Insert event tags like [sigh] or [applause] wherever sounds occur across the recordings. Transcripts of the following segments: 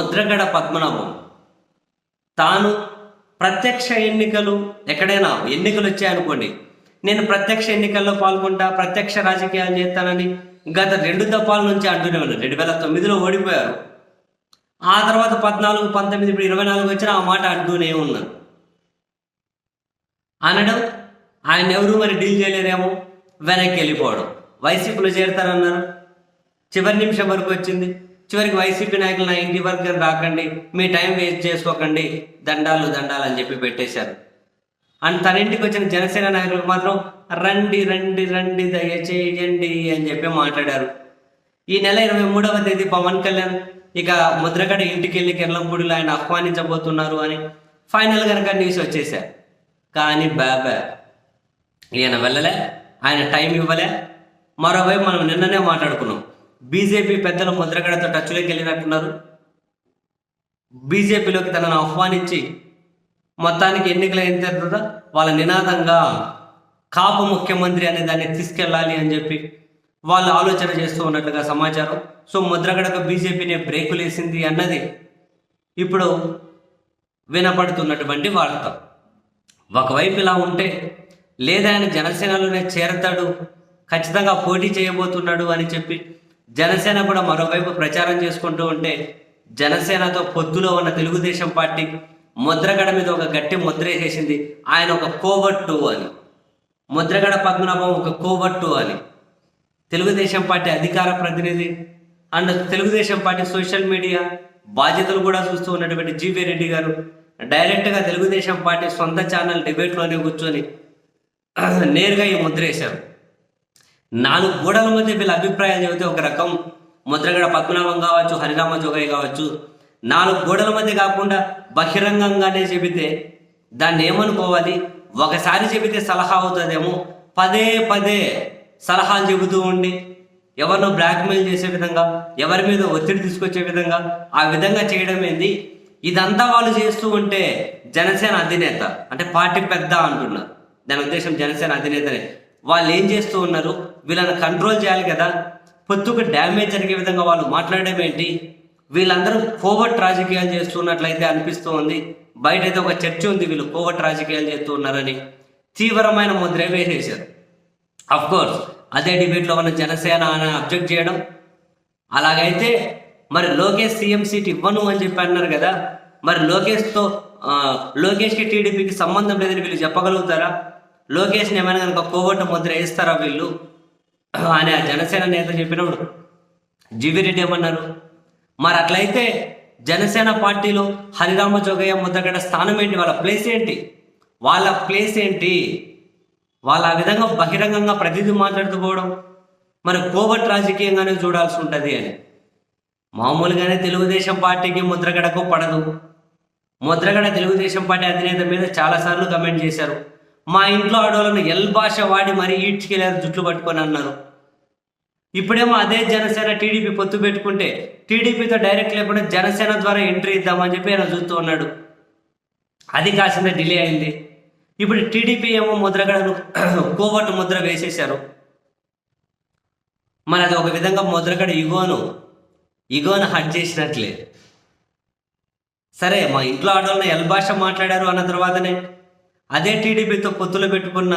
ముద్రగడ పద్మనాభం. తాను ప్రత్యక్ష ఎన్నికలు ఎక్కడైనా ఎన్నికలు వచ్చాయనుకోండి నేను ప్రత్యక్ష ఎన్నికల్లో పాల్గొంటా ప్రత్యక్ష రాజకీయాలు చేస్తానని గత రెండు దఫాల నుంచి అంటూనే ఉన్నారు రెండు వేల తొమ్మిదిలో ఓడిపోయారు. ఆ తర్వాత పద్నాలుగు పంతొమ్మిది ఇప్పుడు ఇరవై నాలుగు వచ్చిన ఆ మాట అంటూనే ఉన్నారు అనడం ఆయన ఎవరు మరి డీల్ చేయలేరేమో? వెనక్కి వెళ్ళిపోవడం. వైసీపీలో చేరతారన్నారు చివరి నిమిషం వరకు వచ్చింది. చివరికి వైసీపీ నాయకులు ఇంటి వరకు రాకండి మీ టైం వేస్ట్ చేసుకోకండి దండాలు దండాలు అని చెప్పి పెట్టేశారు. అండ్ తన ఇంటికి వచ్చిన జనసేన నాయకులకు మాత్రం రండి రండి రండి దయచేయండి అని చెప్పి మాట్లాడారు. ఈ నెల ఇరవై మూడవ తేదీ పవన్ కళ్యాణ్ ఇక ముద్రగడ ఇంటికి వెళ్ళి కిరణంపూడిలో ఆయన ఆహ్వానించబోతున్నారు అని ఫైనల్ కనుక న్యూస్ వచ్చేసారు కానీ బాబా ఈయన వెళ్ళలే ఆయన టైం ఇవ్వలే. మరోవైపు మనం నిన్ననే మాట్లాడుకున్నాం. బీజేపీ పెద్దలు ముద్రగడతో టచ్లోకి వెళ్ళినట్టున్నారు. బీజేపీలోకి తనను ఆహ్వానించి మొత్తానికి ఎన్నికలు అయిన తర్వాత వాళ్ళ నినాదంగా కాపు ముఖ్యమంత్రి అనే దాన్ని తీసుకెళ్ళాలి అని చెప్పి వాళ్ళు ఆలోచన చేస్తూ ఉన్నట్లుగా సమాచారం. సో ముద్రగడకు బీజేపీని బ్రేకులు వేసింది అన్నది ఇప్పుడు వినపడుతున్నటువంటి వార్త. ఒకవైపు ఇలా ఉంటే లేదా ఆయన జనసేనలోనే చేరతాడు ఖచ్చితంగా పోటీ చేయబోతున్నాడు అని చెప్పి జనసేన కూడా మరోవైపు ప్రచారం చేసుకుంటూ ఉంటే జనసేనతో పొత్తులో ఉన్న తెలుగుదేశం పార్టీ ముద్రగడ మీద ఒక గట్టి ముద్ర వేసేసింది. ఆయన ఒక కోవట్టు అని. ముద్రగడ పద్మనాభం ఒక కోవట్టు అని. తెలుగుదేశం పార్టీ అధికార ప్రతినిధి and Telugu Desam party social media బాధ్యతలు కూడా చూస్తూ ఉన్నటువంటి జీవీ రెడ్డి గారు డైరెక్ట్గా తెలుగుదేశం పార్టీ సొంత ఛానల్ డిబేట్లోనే కూర్చొని నేరుగా ఈ ముద్ర వేశారు. నాలుగు గోడల మధ్య వీళ్ళ అభిప్రాయాలు చెబితే ఒక రకం ముద్రగడ పద్మనాభం కావచ్చు హరిరామ జోగయ్య కావచ్చు నాలుగు గోడల మధ్య కాకుండా బహిరంగంగానే చెబితే దాన్ని ఏమనుకోవాలి? ఒకసారి చెబితే సలహా అవుతుందేమో పదే పదే సలహాలు చెబుతూ ఉండి ఎవరినో బ్లాక్మెయిల్ చేసే విధంగా ఎవరి మీద ఒత్తిడి తీసుకొచ్చే విధంగా ఆ విధంగా చేయడం ఏంది? ఇదంతా వాళ్ళు చేస్తూ ఉంటే జనసేన అధినేత అంటే పార్టీ పెద్ద అంటున్నారు. దాని ఉద్దేశం జనసేన అధినేతనే. వాళ్ళు ఏం చేస్తూ ఉన్నారు? వీళ్ళని కంట్రోల్ చేయాలి కదా? పొత్తుకు డ్యామేజ్ జరిగే విధంగా వాళ్ళు మాట్లాడడం ఏంటి? వీళ్ళందరూ కోవట్ రాజకీయాలు చేస్తున్నట్లయితే అనిపిస్తూ ఉంది. బయట అయితే ఒక చర్చ ఉంది వీళ్ళు కోవట్ రాజకీయాలు చేస్తూ ఉన్నారని. తీవ్రమైన ముద్ర వేసేశారు. అఫ్ కోర్స్ అదే డిబేట్లో ఉన్న జనసేన అని అబ్జెక్ట్ చేయడం. అలాగైతే మరి లోకేష్ సీఎం సీట్ ఇవ్వను అని చెప్పి అన్నారు కదా? మరి లోకేష్తో లోకేష్కి టీడీపీకి సంబంధం లేదని వీళ్ళు చెప్పగలుగుతారా? లోకేష్ని ఏమైనా కనుక కోవట్టు ముద్ర వేస్తారా వీళ్ళు? అని ఆ జనసేన నేత చెప్పినప్పుడు జీవిరెడ్డి ఏమన్నారు? మరి అట్లయితే జనసేన పార్టీలో హరిరామ జోగయ్య ముద్రగడ స్థానం ఏంటి? వాళ్ళ ప్లేస్ ఏంటి? వాళ్ళ ప్లేస్ ఏంటి? వాళ్ళ ఆ విధంగా బహిరంగంగా ప్రతిదీ మాట్లాడుతూ పోవడం మరి కోవట్ రాజకీయంగానే చూడాల్సి ఉంటుంది అని. మామూలుగానే తెలుగుదేశం పార్టీకి ముద్రగడకు పడదు. ముద్రగడ తెలుగుదేశం పార్టీ అధినేత మీద చాలాసార్లు కమెంట్ చేశారు. మా ఇంట్లో ఆడవాళ్ళను ఎల్ భాష వాడి మరీ ఈడ్చుకెళ్ళారు జుట్లు పట్టుకొని అన్నారు. ఇప్పుడేమో అదే జనసేన టీడీపీ పొత్తు పెట్టుకుంటే టీడీపీతో డైరెక్ట్ లేకుండా జనసేన ద్వారా ఎంట్రీ ఇద్దామని చెప్పి ఆయన చూస్తూ ఉన్నాడు. అది కాసింత డిలే అయింది. ఇప్పుడు టీడీపీ ఏమో ముద్రగడను [clears throat] కోవట్టు ముద్ర వేసేశారు. మరి అది ఒక విధంగా ముద్రగడ ఇగోను ఇగోను హట్ చేసినట్లే. సరే మా ఇంట్లో ఆడవాళ్ళని ఎల్ భాష మాట్లాడారు అన్న తర్వాతనే అదే టీడీపీతో పొత్తులు పెట్టుకున్న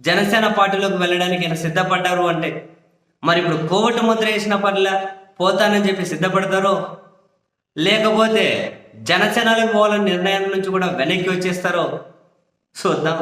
జనసేన పార్టీలోకి వెళ్ళడానికి ఆయన సిద్ధపడ్డారు అంటే మరి ఇప్పుడు కోవట్ ముద్ర వేసిన పట్ల పోతానని చెప్పి సిద్ధపడతారో? లేకపోతే జనసేనలకు పోవాలని నిర్ణయం నుంచి కూడా వెనక్కి వచ్చేస్తారో? చూద్దాం.